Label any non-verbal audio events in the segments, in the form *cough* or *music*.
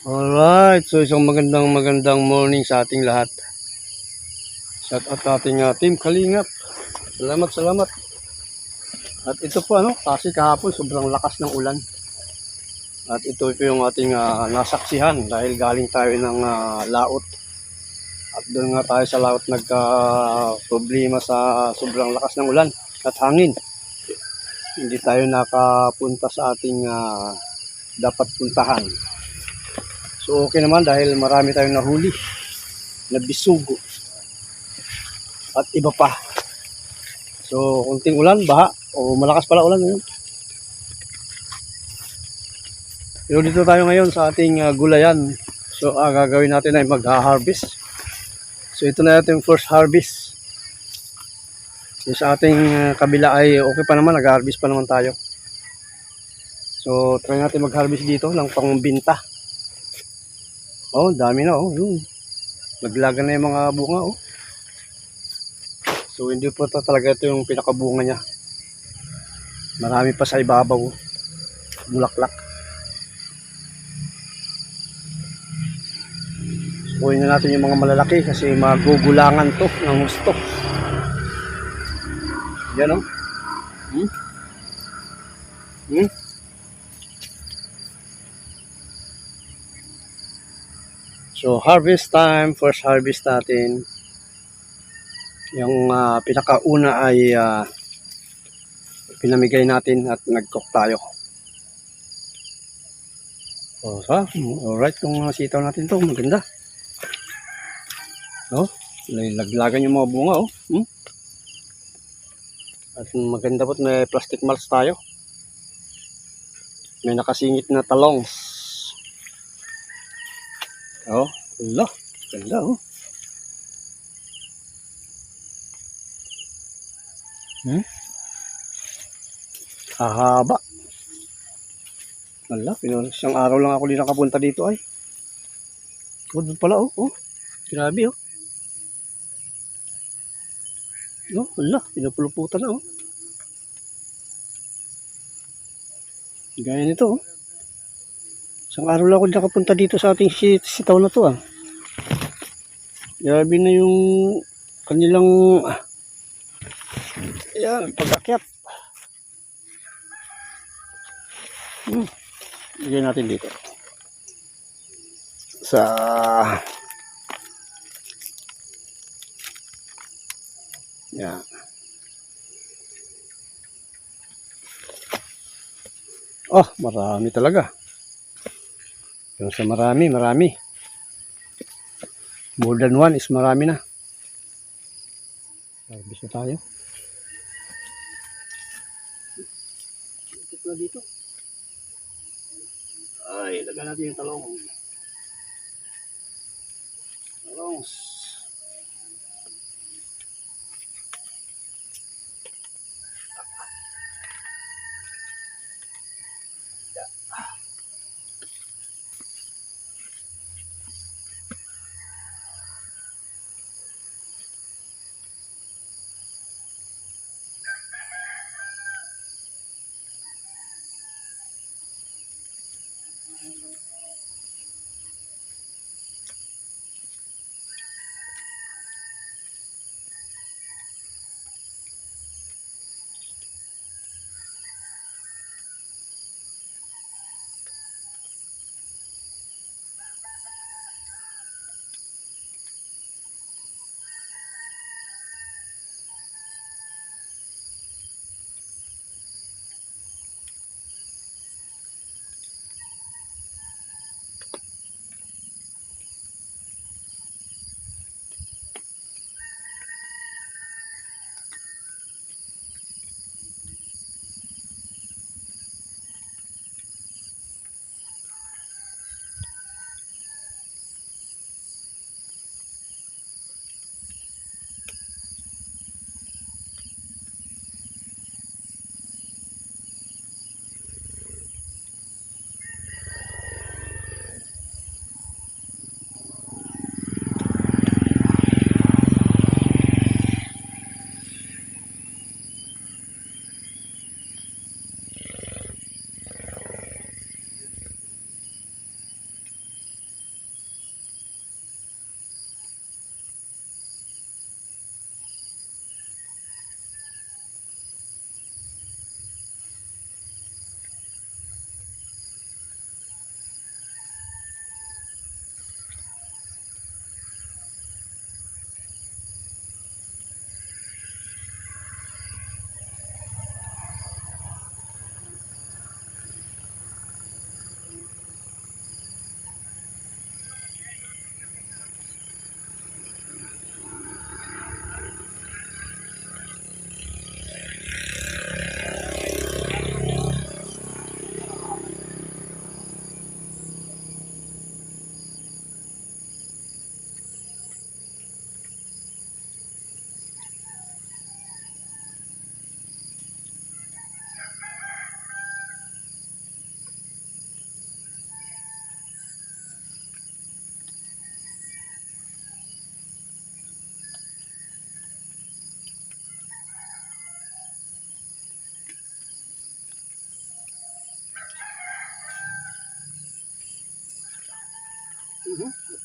Alright, so isang magandang magandang morning sa ating lahat. Shout out ating uh, team Kalingap. Salamat, salamat. At ito po ano, kasi kahapon sobrang lakas ng ulan. At ito po yung ating ah, nasaksihan dahil galing tayo ng ah, laot. At doon nga tayo sa laot nagka problema sa sobrang lakas ng ulan at hangin. Hindi tayo nakapunta sa ating ah, dapat puntahan. So okay naman dahil marami tayong nahuli na bisugo at iba pa. So kunting ulan, baha o malakas pala ulan ngayon. Pero dito tayo ngayon sa ating ah, gulayan. So ang gagawin natin ay mag-harvest. So ito na natin yung first harvest. So sa ating ah, kabila ay okay pa naman, nag-harvest pa naman tayo. So try natin mag-harvest dito ng pangbinta. Oh, dami na oh. Yun. Naglaga na yung mga bunga oh. So hindi po ito talaga ito yung pinakabunga niya. Marami pa sa ibabaw. oh. Bulaklak. Kuhin na natin yung mga malalaki kasi magugulangan to ng gusto. Yan oh. Hmm? Hmm? So harvest time, first harvest natin. Yung ah, pinakauna ay ah, pinamigay natin at nag-cook tayo. So, sa, alright, kung uh, sitaw natin to, maganda. No? Laglagan yung mga bunga, oh. Hmm? At maganda po't may plastic mulch tayo. May nakasingit na talongs. Oh, wala. Ganda, oh. Hmm? Hahaba. Wala, isang araw lang ako din nakapunta dito ay. Oh, pala, oh. oh. Grabe, oh. Oh, wala. Pinapuluputan na, oh. Gaya nito, oh. Isang araw lang ako nakapunta dito sa ating si- sitaw na to, ah. Grabe na yung kanilang, ah. Ayan, pag-akyat. Hmm. Lagyan natin dito. Sa Yan. Oh, marami talaga. Yung sa marami, marami. More than one is marami na. Harvest na tayo. Ikot na dito. Ay, lagan natin yung talong. Talongs.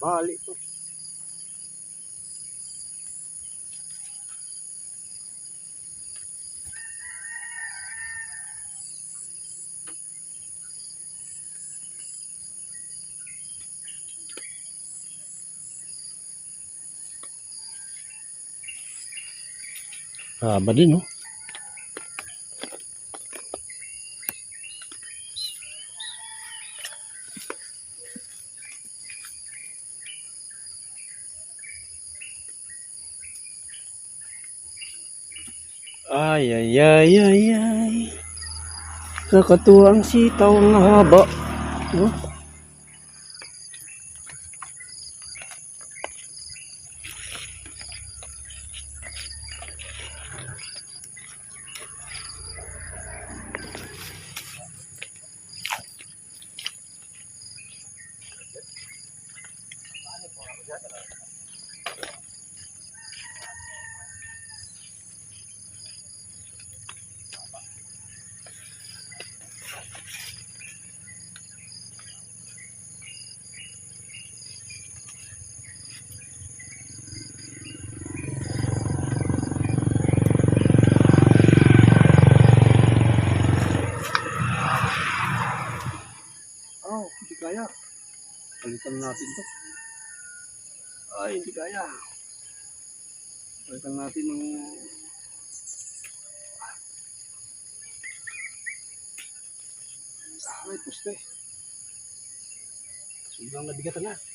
Bali to. Haba din, no? Ay, ay, ay, ay, ay. Kakatuwa ang sitaw ng haba. No? Oh, hindi kaya. Palitan natin to. Ay, hindi kaya. Palitan natin ng... May poste. Sobrang nabigatan na.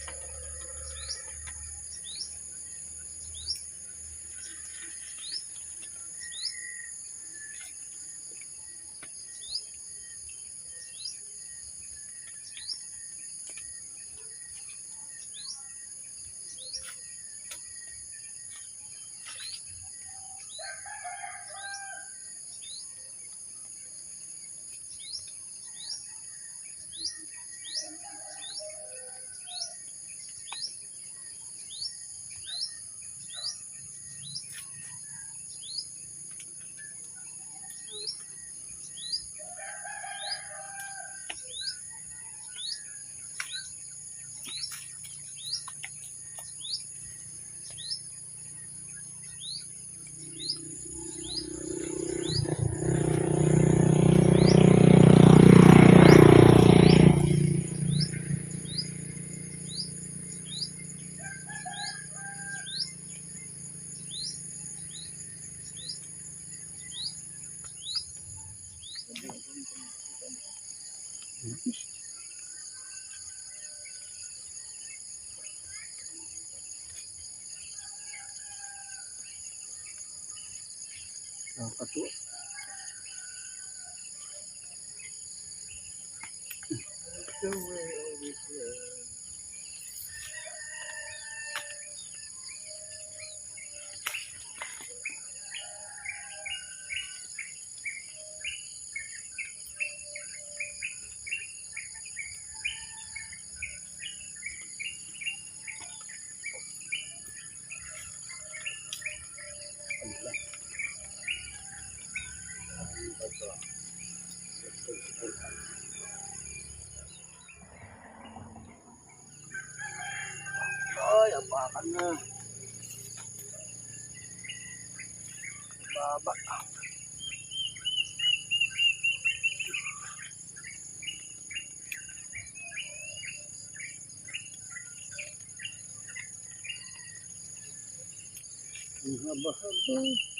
poste. Nakakatuwa. Ay, abakan na. Baba. Haba-haba.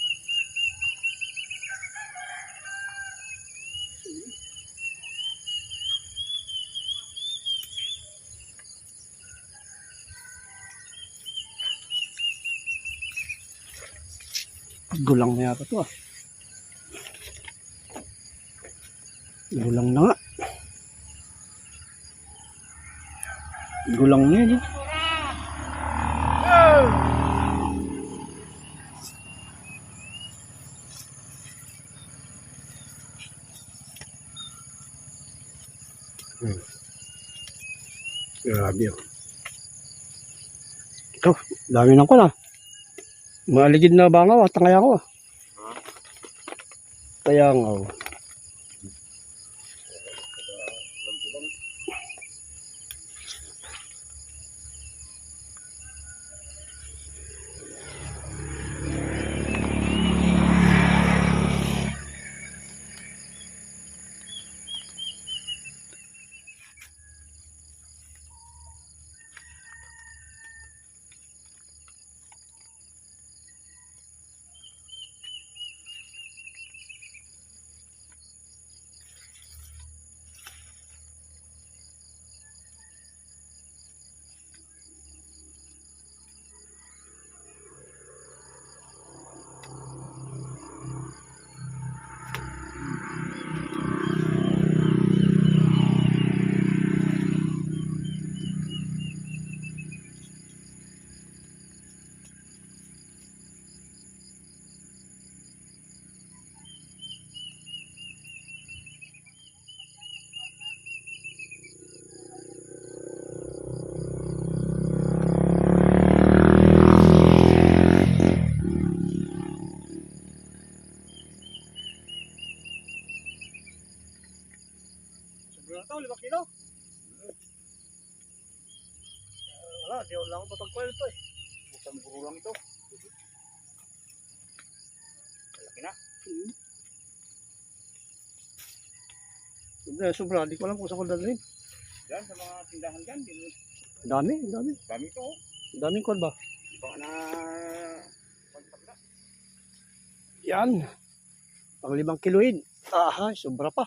Gulang na yata to ah. Gulang na nga. Gulang na yan eh. Hmm. Grabe oh. Ito, dami ng na. Maligid na bangaw, at tangay ako. Tayangaw. Sobrang to, lima kilo. Wala, di wala akong patagpal ito eh. Isang buro lang ito. Malaki na. Sobra, sobra, di ko alam kung saan ko dalhin. Yan sa mga tindahan dyan. Din, Dami, dami. dami ito. oh. Daming kwan ba? Baka na... Yan. Pang limang kiloin. Aha, sobra pa.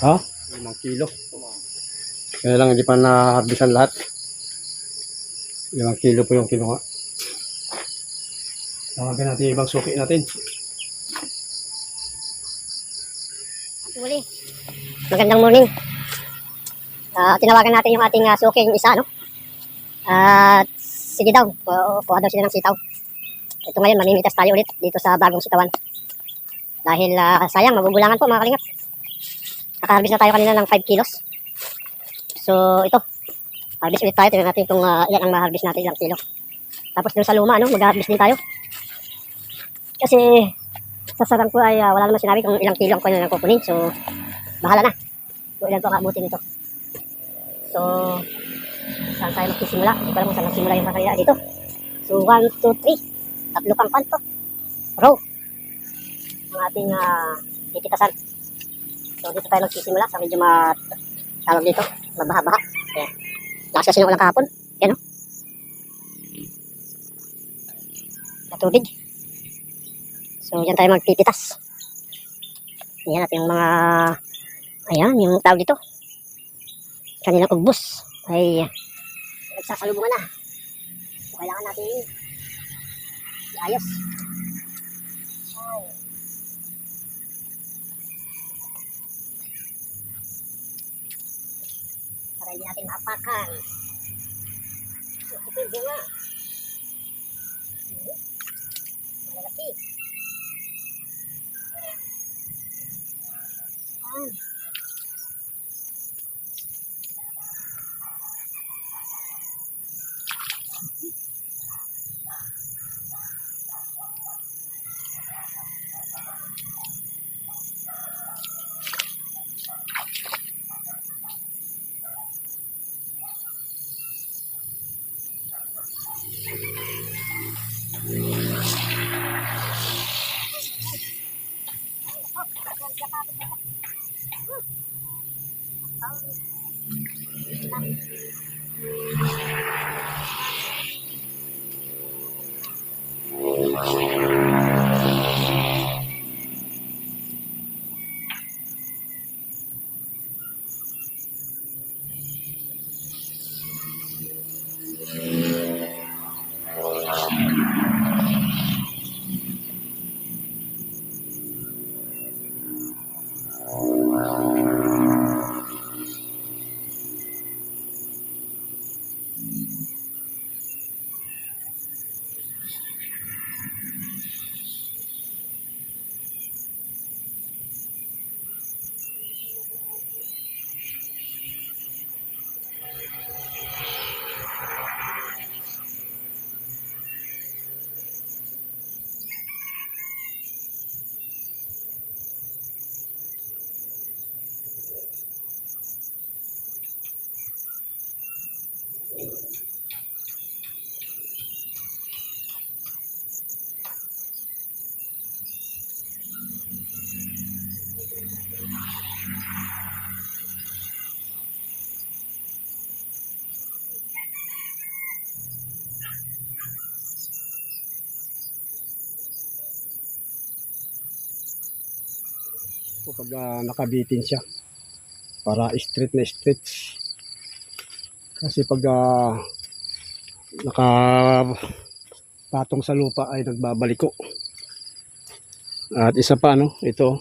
Ha? Limang kilo. Kaya lang hindi pa naharbisan lahat. Limang kilo po yung kinuha. Tawagin natin yung ibang suki natin. Muli. Magandang morning. Ah, tinawagan natin yung ating uh, suking isa, no? At sige daw, ku- kuha daw sila ng sitaw. Ito ngayon, mamimitas tayo ulit dito sa bagong sitawan. Dahil ah, sayang, magugulangan po mga kalingap. Nakaharvest na tayo kanina ng 5 kilos. So, ito. Harvest ulit tayo. Tingnan natin kung ah, ilan ang ma-harvest natin, ilang kilo. Tapos dun sa luma, no? Mag-harvest din tayo. Kasi sa sarang ko ay ah, wala naman sinabi kung ilang kilo ang kanya kukunin. So, bahala na. Kung ilan po ang abutin nito. So, saan tayo magsisimula? Hindi ko alam kung saan nagsimula yung kakalila dito. So, 1, 2, 3. Tatlo pang kanto. Row. Ang ating uh, tititasan. So, dito tayo magsisimula sa medyo ma... Tawag dito. Mabaha-baha. Ayan. Lakas kasi nung ulang kahapon. Ayan o. Sa tubig. So, dyan tayo magtititas. Ayan natin yung mga... Ayan, yung tawag dito. Kanilang ugbos ay nagsasalubungan na. So, kailangan natin iayos. Para hindi natin maapakan. So, ito yung bunga. Kapag ah, nakabitin siya. Para straight na straight. Kasi pag ah, naka patong sa lupa ay nagbabaliko. At isa pa no, ito.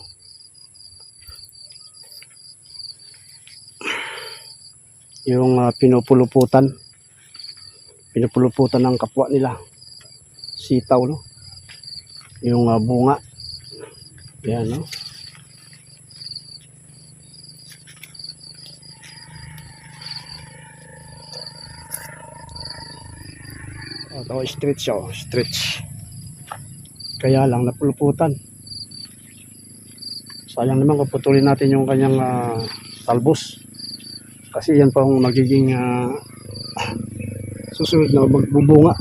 Yung ah, pinupuluputan. Pinupuluputan ng kapwa nila. Sitaw no. Yung ah, bunga. Yan no. Ito, stretch oh, stretch. Kaya lang, napuluputan. Sayang naman kung putulin natin yung kanyang ah, talbos. Kasi yan pa ang magiging ah, *laughs* susunod na magbubunga.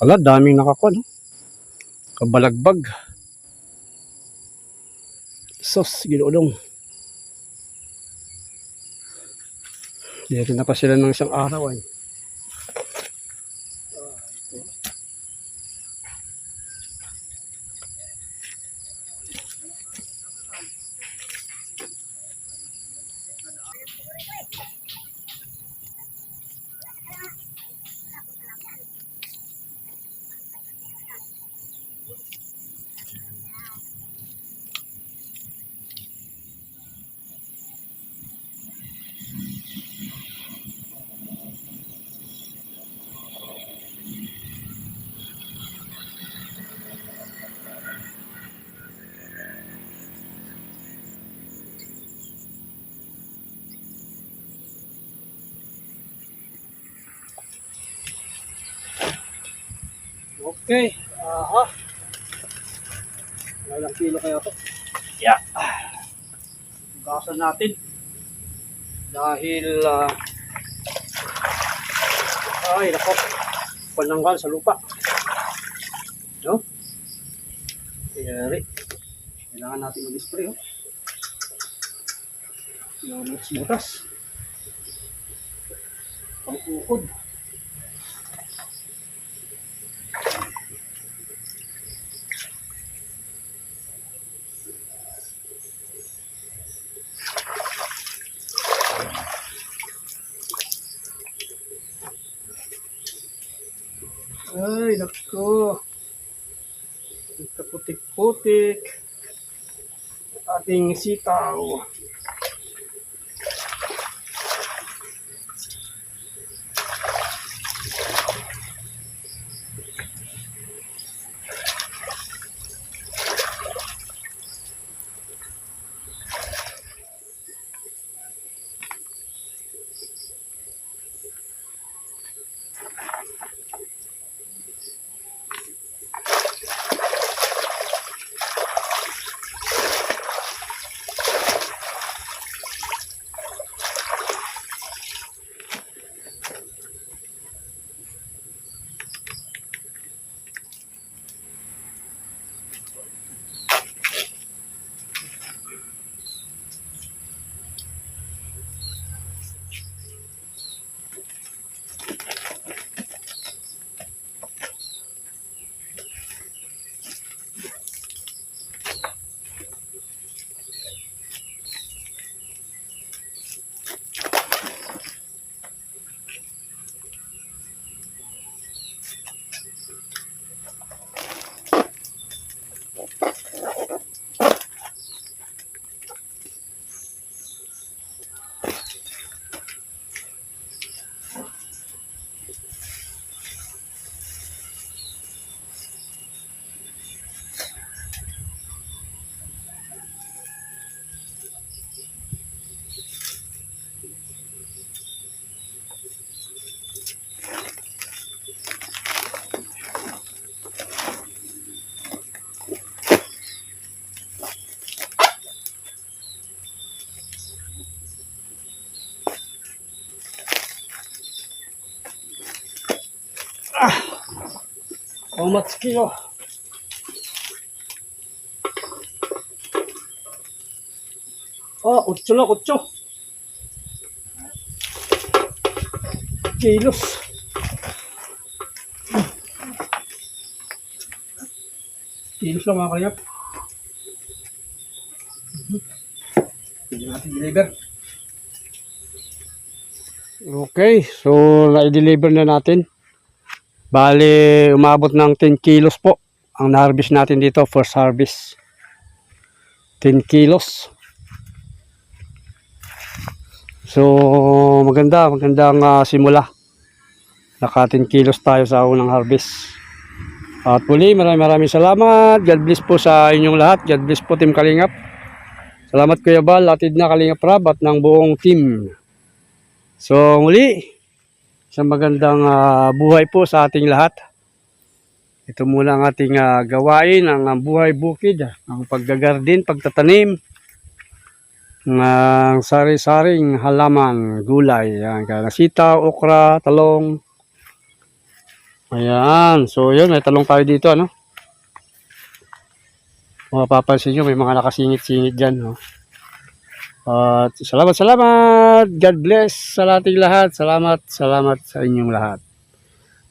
Wala, daming nakakuha, no? Kabalagbag. Sos, ginulong. Dito na pa sila ng isang araw, ay. Okay. Aha. Ilang kilo kaya to? Yeah. Gasan natin. Dahil ah, ay nako. Pananggal sa lupa. No? Kaya Kailangan natin mag-spray. Oh. Yung butas. Pang-ukod. Nako. Kaputik-putik. Ating sitaw. How much kilo? Ah, utso lang, utso. Kilos. Kilos lang. Okay, so na-deliver na natin. Bali, umabot ng 10 kilos po ang na-harvest natin dito, first harvest. 10 kilos. So, maganda, magandang ah, simula. Naka 10 kilos tayo sa unang harvest. At muli, maraming maraming salamat. God bless po sa inyong lahat. God bless po Team Kalingap. Salamat Kuya Bal, atid na Kalingap Rab at ng buong team. So muli, isang magandang ah, buhay po sa ating lahat. Ito muna ang ating ah, gawain, ang ah, buhay bukid, ang paggagarden, pagtatanim, ng sari-saring halaman, gulay, yan, kaya sitaw, okra, talong. Ayan, so yun, may talong tayo dito, ano? Mapapansin nyo, may mga nakasingit-singit dyan, no? At salamat, salamat. God bless sa ating lahat. Salamat, salamat sa inyong lahat.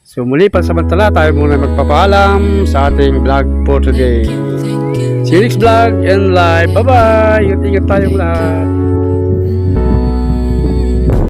So muli pansamantala tayo muna magpapaalam sa ating vlog for today. See you next vlog and live. Bye-bye. Ingat-ingat tayong lahat.